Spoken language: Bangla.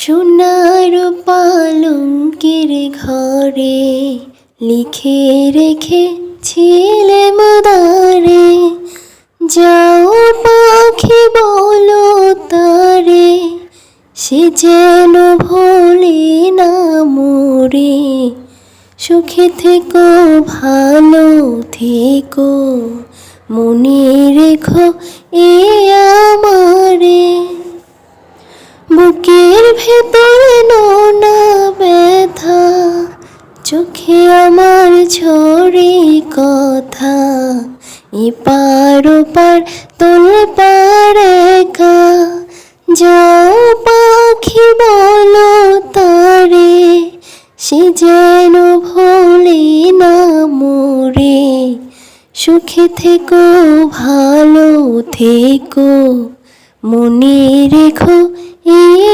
সোনার পালঙ্কের ঘরে লিখে রেখেছিলে মদারে, যাও পাখি বলো তারে, সে যেন ভোলে না মোরে। সুখে থেকো, ভালো থেকো, মনে রেখো এ আমারে। বুকের ভেতরে নোনা ব্যথা, চোখে আমার ঝরে কথা, এপার ওপার তোল পার একা। যাও পাখি বলো তারে, সে যেন ভোলে না মোরে। সুখে থেকো, ভালো থেকো, মনে রেখো এ